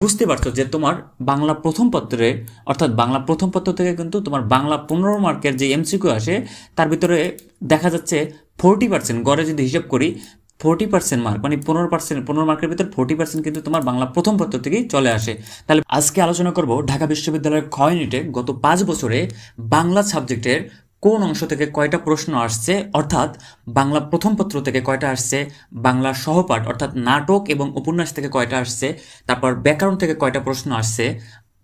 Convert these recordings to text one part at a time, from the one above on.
বুঝতে পারছ যে তোমার বাংলা প্রথম পত্রে, অর্থাৎ বাংলা প্রথম পত্র থেকে কিন্তু তোমার বাংলা পনেরো মার্কের যে এমসিকিউ আসে, তার ভিতরে দেখা যাচ্ছে ফোরটি পার্সেন্ট গড়ে যদি হিসাব করি ফোরটি পার্সেন্ট মার্ক মানে পনেরো পার্সেন্ট পনেরো মার্কের ভিতরে ফোরটি পার্সেন্ট কিন্তু তোমার বাংলা প্রথম পত্র থেকেই চলে আসে। তাহলে আজকে আলোচনা করব ঢাকা বিশ্ববিদ্যালয়ের খ ইউনিটে গত পাঁচ বছরে বাংলা সাবজেক্টের কোন অংশ থেকে কয়টা প্রশ্ন আসছে, অর্থাৎ বাংলা প্রথম পত্র থেকে কয়টা আসছে বাংলার সহপাঠ, অর্থাৎ নাটক এবং উপন্যাস থেকে কয়টা আসছে, তারপর ব্যাকরণ থেকে কয়টা প্রশ্ন আসছে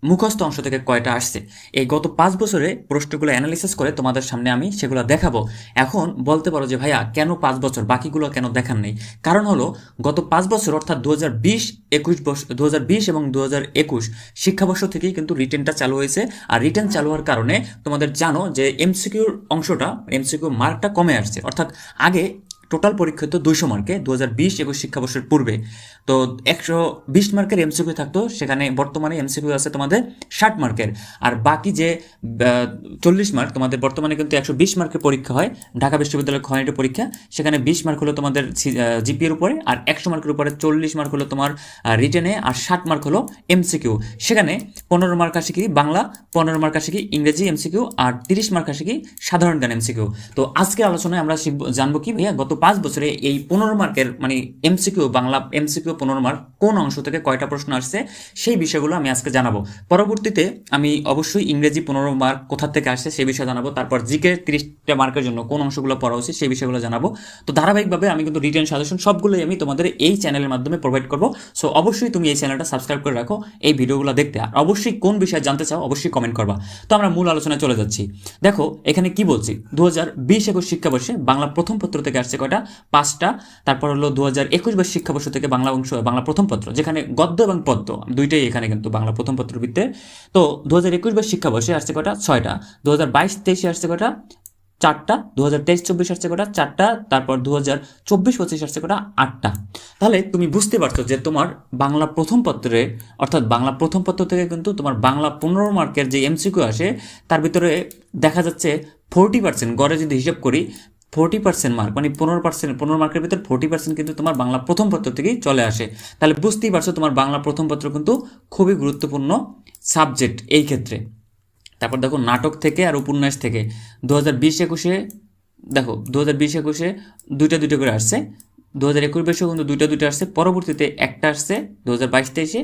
মুখস্থ অংশ থেকে কয়টা আসছে? এই গত পাঁচ বছরে প্রশ্নগুলো অ্যানালিসিস করে তোমাদের সামনে আমি সেগুলো দেখাবো। এখন বলতে পারো যে ভাইয়া, কেন পাঁচ বছর? বাকিগুলো কেন দেখান নেই? কারণ হলো, গত পাঁচ বছর, অর্থাৎ দু হাজার বিশ, একুশ দু হাজার বিশ এবং দু হাজার একুশ শিক্ষাবর্ষ থেকেই কিন্তু রিটার্নটা চালু হয়েছে। আর রিটার্ন চালু হওয়ার কারণে তোমাদের জানো যে এমসিকিউর অংশটা এমসিকিউ মার্কটা কমে আসছে। অর্থাৎ আগে টোটাল পরীক্ষা তো দুইশো মার্কে দু হাজার বিশ একুশ শিক্ষাবর্ষের পূর্বে। তো একশো বিশ মার্কের এমসিকিউ থাকতো, সেখানে বর্তমানে এমসিকিউ আছে তোমাদের ষাট মার্কের। আর বাকি যে চল্লিশ মার্ক, তোমাদের বর্তমানে কিন্তু একশো বিশ মার্কের পরীক্ষা হয়, ঢাকা বিশ্ববিদ্যালয়ের খনিটি পরীক্ষা। সেখানে বিশ মার্ক হলো তোমাদের জিপিএর উপরে, আর একশো মার্কের উপরে চল্লিশ মার্ক হলো তোমার রিটেনে, আর ষাট মার্ক হলো এমসিকিউ সেখানে পনেরো মার্ক আসে কি বাংলা, পনেরো মার্ক আসে কি ইংরেজি এমসিকিউ আর তিরিশ মার্ক আসে কি সাধারণ জ্ঞান এমসিকিউ তো আজকে আলোচনায় আমরা শিখব- জানব কি, ভাইয়া গত পাঁচ বছরে এই পনেরো মার্কের মানে এমসিকিউ বাংলা এমসিকিউ পনেরো মার্ক কোন অংশ থেকে কয়টা প্রশ্ন আসছে সেই বিষয়গুলো আমি আজকে জানাব। পরবর্তীতে আমি অবশ্যই ইংরেজি পনেরো মার্ক কোথা থেকে আসছে সেই বিষয়ে জানাব, তারপর জিকে তিরিশটা মার্কের জন্য কোন অংশগুলো পড়া উচিত সেই বিষয়গুলো জানাব। তো ধারাবাহিকভাবে আমি কিন্তু রিটেন সাজেশন সবগুলোই আমি তোমাদের এই চ্যানেলের মাধ্যমে প্রোভাইড করব। সো অবশ্যই তুমি এই চ্যানেলটা সাবস্ক্রাইব করে রাখো এই ভিডিওগুলো দেখতে। আর অবশ্যই কোন বিষয়ে জানতে চাও অবশ্যই কমেন্ট করবা। তো আমরা মূল আলোচনায় চলে যাচ্ছি। দেখো, এখানে কি বলছি? দু হাজার বিশ একুশ শিক্ষাবর্ষে বাংলা প্রথম পত্র থেকে আসছে কয়টা? পাঁচটা। তারপর হলো দু হাজার একুশ বাইশ শিক্ষাবর্ষ থেকে বাংলা অংশ, বাংলা প্রথম পত্র, যেখানে গদ্য এবং পদ্য, দুইটাই এখানে কিন্তু বাংলা প্রথম পত্র ভিত্তে তো দু হাজার একুশ বাইশ শিক্ষাবর্ষে আসছে কয়টা? ছয়টা। দু হাজার বাইশ তেইশে আসছে কয়টা? চারটা। দু হাজার তেইশ চব্বিশ আসছে কটা চারটা। তারপর দু হাজার চব্বিশ পঁচিশ আসছে কটা আটটা। তাহলে তুমি বুঝতে পারছ যে তোমার বাংলা প্রথম পত্রে, অর্থাৎ বাংলা প্রথম পত্র থেকে কিন্তু তোমার বাংলা পনেরো মার্কের যে এমসিকিউ আসে, তার ভিতরে দেখা যাচ্ছে ফোরটি পার্সেন্ট গড়ে যদি হিসাব করি ফোরটি পার্সেন্ট মার্ক মানে পনেরো পার্সেন্ট পনেরো মার্কের ভিতর ফোরটি পার্সেন্ট কিন্তু তোমার বাংলা প্রথম পত্র থেকেই চলে আসে। তাহলে বুঝতেই পারছ তোমার বাংলা প্রথম পত্র কিন্তু খুবই গুরুত্বপূর্ণ সাবজেক্ট এই ক্ষেত্রে। তারপর দেখো নাটক থেকে আর উপন্যাস থেকে। দু হাজার বিশ একুশে দেখো দু হাজার বিশ একুশে দুইটা দুইটা করে আসছে। দু হাজার একুশ বাইশেও কিন্তু দুইটা দুইটা আসছে। পরবর্তীতে একটা আসছে দু হাজার বাইশ তেইশে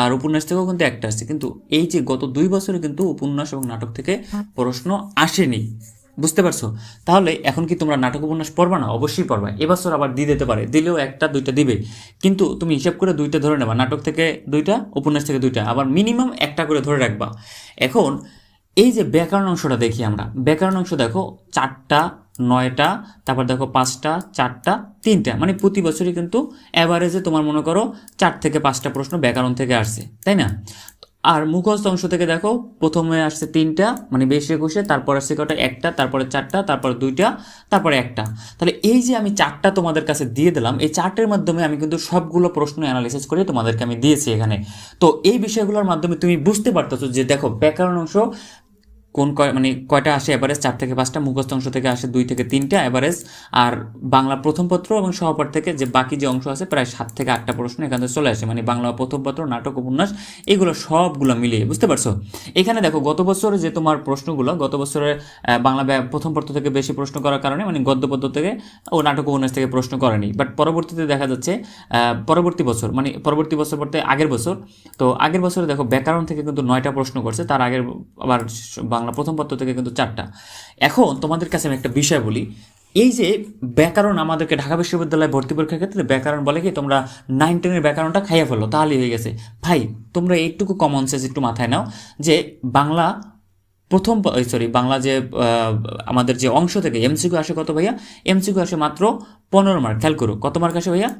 আর উপন্যাস থেকেও কিন্তু একটা আসছে। কিন্তু এই যে গত দুই বছরে কিন্তু উপন্যাস এবং নাটক থেকে প্রশ্ন আসেনি। বুঝতে পারছ? তাহলে এখন কি তোমরা নাটক উপন্যাস পড়বা না? অবশ্যই পড়বা। এবছর আবার দিয়ে দিতে পারে। দিলেও একটা, দুইটা দিবে। কিন্তু তুমি হিসাব করে দুইটা ধরে নেবা। নাটক থেকে দুইটা, উপন্যাস থেকে দুইটা। আবার মিনিমাম একটা করে ধরে রাখবা। এখন এই যে ব্যাকরণ অংশটা দেখি আমরা। ব্যাকরণ অংশ দেখো, চারটা, নয়টা, তারপর দেখো পাঁচটা, চারটা, তিনটা। মানে প্রতি বছরই কিন্তু অ্যাভারেজে তোমার মনে করো চার থেকে পাঁচটা প্রশ্ন ব্যাকরণ থেকে আসছে তাই না? আর মুখস্থ অংশ থেকে দেখো, প্রথমে আসছে তিনটা মানে বেশ একুশে, তারপর আসছে কটা একটা, তারপরে চারটা, তারপর দুইটা, তারপরে একটা। তাহলে এই যে আমি চারটা তোমাদের কাছে দিয়ে দিলাম, এই চারটের মাধ্যমে আমি কিন্তু সবগুলো প্রশ্ন অ্যানালিসিস করে তোমাদেরকে আমি দিয়েছি এখানে। তো এই বিষয়গুলোর মাধ্যমে তুমি বুঝতে পারতেছো যে দেখো, ব্যাকরণ অংশ কোন কয় মানে কয়টা আসে অ্যাভারেজ চার থেকে পাঁচটা, মুখস্থ অংশ থেকে আসে দুই থেকে তিনটা অ্যাভারেজ আর বাংলা প্রথম পত্র এবং সহপাঠ থেকে যে বাকি যে অংশ আছে, প্রায় সাত থেকে আটটা প্রশ্ন এখান থেকে চলে আসে। মানে বাংলা প্রথম পত্র, নাটক, উপন্যাস, এগুলো সবগুলো মিলিয়ে, বুঝতে পারছ? এখানে দেখো, গত বছরে যে তোমার প্রশ্নগুলো, গত বছরে বাংলা প্রথম পত্র থেকে বেশি প্রশ্ন করার কারণে মানে গদ্য পদ্য থেকে ও নাটক, উপন্যাস থেকে প্রশ্ন করেনি। বাট পরবর্তীতে দেখা যাচ্ছে পরবর্তী বছর মানে পরবর্তী বছর বলতে আগের বছর। তো আগের বছরে দেখো, ব্যাকরণ থেকে কিন্তু নয়টা প্রশ্ন করছে, তার আগের আবার বাংলা প্রথম পত্র থেকে কিন্তু চারটা। এখন তোমাদের কাছে আমি একটা বিষয় বলি, এই যে ব্যাকরণ আমাদেরকে ঢাকা বিশ্ববিদ্যালয়ে ভর্তি পরীক্ষার ক্ষেত্রে ব্যাকরণ বলে কি, তোমরা নাইন টেনের ব্যাকরণটা খাইয়ে ফেলো, তাহলেই হয়ে গেছে। ভাই, তোমরা এইটুকু কমন সেন্স একটু মাথায় নাও যে বাংলা প্রথম সরি বাংলা যে আমাদের যে অংশ থেকে এমসিকিউ আসে কত ভাইয়া? এমসিকিউ আসে মাত্র পনেরো মার্ক খেয়াল করো, কত মার্ক আসে ভাইয়া?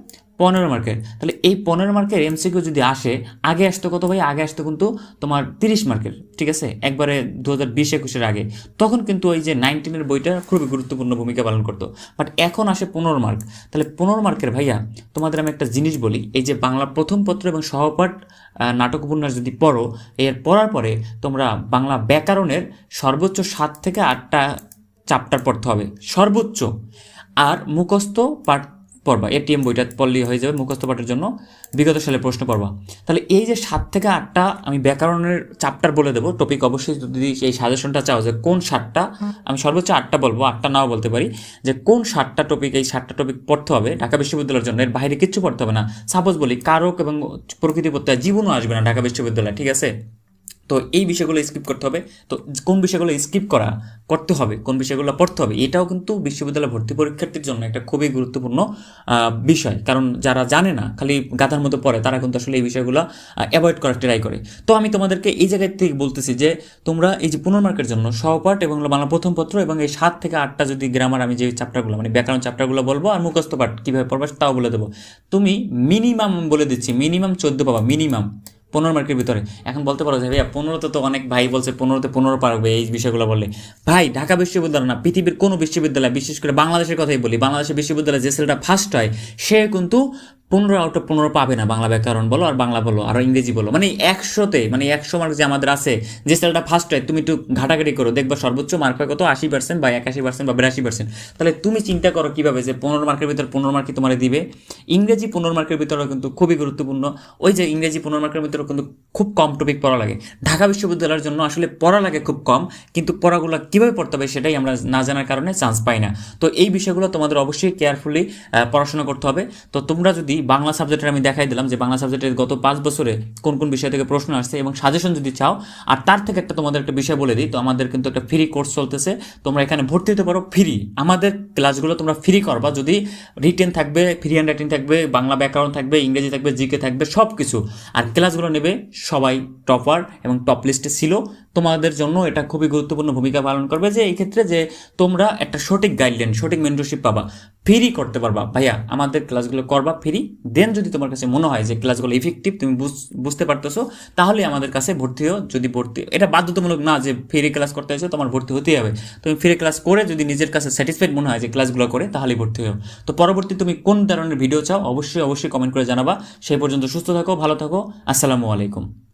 পনেরো মার্কের তাহলে এই পনেরো মার্কের এমসিকিউ যদি আসে, আগে আসতো কত ভাই আগে আসতো কিন্তু তোমার তিরিশ মার্কের ঠিক আছে? একবারে দু হাজার বিশ একুশের আগে। তখন কিন্তু ওই যে নাইনটিনের বইটা খুবই গুরুত্বপূর্ণ ভূমিকা পালন করতো। বাট এখন আসে পনেরো মার্ক তাহলে পনেরো মার্কের ভাইয়া, তোমাদের আমি একটা জিনিস বলি, এই যে বাংলা প্রথম পত্র এবং সহপাঠ নাটক উপন্যাস যদি পড়ো, এর পড়ার পরে তোমরা বাংলা ব্যাকরণের সর্বোচ্চ সাত থেকে আটটা চ্যাপ্টার পড়তে হবে, সর্বোচ্চ। আর মুখস্থ পাঠ পড়বা এটিএম বইটা পড়লেই হয়ে যাবে মুখস্থ পাঠের জন্য। বিগত সালের প্রশ্ন পড়বা। তাহলে এই যে সাত থেকে আটটা আমি ব্যাকরণের চ্যাপ্টার বলে দেবো টপিক অবশ্যই যদি এই সাজেশনটা চাও যে কোন সাতটা আমি সর্বোচ্চ আটটা বলব আটটা নাও বলতে পারি যে কোন সাতটা টপিক এই সাতটা টপিক পড়তে হবে ঢাকা বিশ্ববিদ্যালয়ের জন্য এর বাইরে কিচ্ছু পড়তে হবে না। সাপোজ বলি কারক এবং প্রকৃতি প্রত্যয় জীবনও আসবে না ঢাকা বিশ্ববিদ্যালয় ঠিক আছে? তো এই বিষয়গুলো স্কিপ করতে হবে। তো কোন বিষয়গুলো স্কিপ করা, করতে হবে, কোন বিষয়গুলো পড়তে হবে, এটাও কিন্তু বিশ্ববিদ্যালয় ভর্তি পরীক্ষার্থীর জন্য একটা খুবই গুরুত্বপূর্ণ বিষয়। কারণ যারা জানে না, খালি গাধার মতো পড়ে, তারা কিন্তু আসলে এই বিষয়গুলো অ্যাভয়েড করার ট্রাই করে। তো আমি তোমাদেরকে এই জায়গায় থেকে বলতেছি যে, তোমরা এই যে পুনর্মার্কের জন্য সহপাঠ এবং বাংলা প্রথম পত্র এবং এই সাত থেকে আটটা যদি গ্রামার আমি যে চ্যাপ্টারগুলো মানে ব্যাকরণ চ্যাপ্টারগুলো বলব আর মুখস্থ পাঠ কীভাবে পড়বা তাও বলে দেবো। তুমি মিনিমাম বলে দিচ্ছি মিনিমাম চোদ্দ পাবা মিনিমাম পনেরো মার্কের ভিতরে। এখন বলতে পারো যে, ভাইয়া, পনেরোতে তো অনেক ভাই বলছে, পনেরোতে পনেরো পারবে এই বিষয়গুলো বললে। ভাই, ঢাকা বিশ্ববিদ্যালয় না, পৃথিবীর কোনো বিশ্ববিদ্যালয়, বিশেষ করে বাংলাদেশের কথাই বলি, বাংলাদেশের বিশ্ববিদ্যালয়ে যে ছেলেটা ফার্স্ট হয়, সে কিন্তু পনেরো আউট অফ পনেরো পাবে না বাংলা ব্যাকরণ বলো আর বাংলা বলো, আর ইংরেজি বলো। মানে একশোতে মানে একশো মার্ক যে আমাদের আছে, যে ছেলেটা ফার্স্ট হয়, তুমি একটু ঘাটাঘাটি করো, দেখবা সর্বোচ্চ মার্ক হয় কত? আশি পার্সেন্ট বা একাশি পার্সেন্ট বা বিরাশি পার্সেন্ট তাহলে তুমি চিন্তা করো কীভাবে যে পনেরো মার্কের ভিতর পনেরো মার্কই তোমার দিবে? ইংরেজি পনেরো মার্কের ভিতরে কিন্তু খুবই গুরুত্বপূর্ণ। ওই যে ইংরেজি পনেরো মার্কের ভিতরে কিন্তু খুব কম টপিক পড়া লাগে। ঢাকা বিশ্ববিদ্যালয়ের জন্য আসলে পড়া লাগে খুব কম, কিন্তু পড়াগুলো কীভাবে পড়তে হবে সেটাই আমরা না জানার কারণে চান্স পাই না। তো এই বিষয়গুলো তোমাদের অবশ্যই কেয়ারফুলি পড়াশোনা করতে হবে। তো তোমরা যদি বাংলা সাবজেক্টের আমি দেখাই দিলাম যে বাংলা সাবজেক্টের গত পাঁচ বছরে কোন কোন বিষয় থেকে প্রশ্ন আসছে এবং সাজেশন যদি চাও, আর তার থেকে একটা তোমাদের একটা বিষয় বলে দিই, তো আমাদের কিন্তু একটা ফ্রি কোর্স চলতেছে। তোমরা এখানে ভর্তি হতে পারো ফ্রি আমাদের ক্লাসগুলো তোমরা ফ্রি করবা। যদি রিটেন থাকবে ফ্রি হ্যান্ড রাইটিং থাকবে, বাংলা ব্যাকরণ থাকবে, ইংরেজি থাকবে, জিকে থাকবে সব কিছু আর ক্লাসগুলো নেবে সবাই টপার এবং টপ লিস্টে ছিল। তোমাদের জন্য এটা খুবই গুরুত্বপূর্ণ ভূমিকা পালন করবে যে, এই ক্ষেত্রে যে তোমরা একটা সঠিক গাইডলাইন সঠিক মেন্টরশিপ পাবা। ফ্রি করতে পারবা। ভাইয়া, আমাদের ক্লাসগুলো করবা ফ্রি দেন যদি তোমার কাছে মনে হয় যে ক্লাসগুলো ইফেক্টিভ তুমি বুঝ- বুঝতে পারতেছো, তাহলে আমাদের কাছে ভর্তি হও যদি ভর্তি, এটা বাধ্যতামূলক না যে ফ্রি ক্লাস করতে হয়েছে, তোমার ভর্তি হতেই হবে। তুমি ফ্রি ক্লাস করে যদি নিজের কাছে স্যাটিসফাইড মনে হয় যে ক্লাসগুলো করে, তাহলেই ভর্তি হও। তো পরবর্তী তুমি কোন ধরনের ভিডিও চাও, অবশ্যই অবশ্যই কমেন্ট করে জানাবা। সেই পর্যন্ত সুস্থ থাকো, ভালো থাকো, আসসালামু আলাইকুম।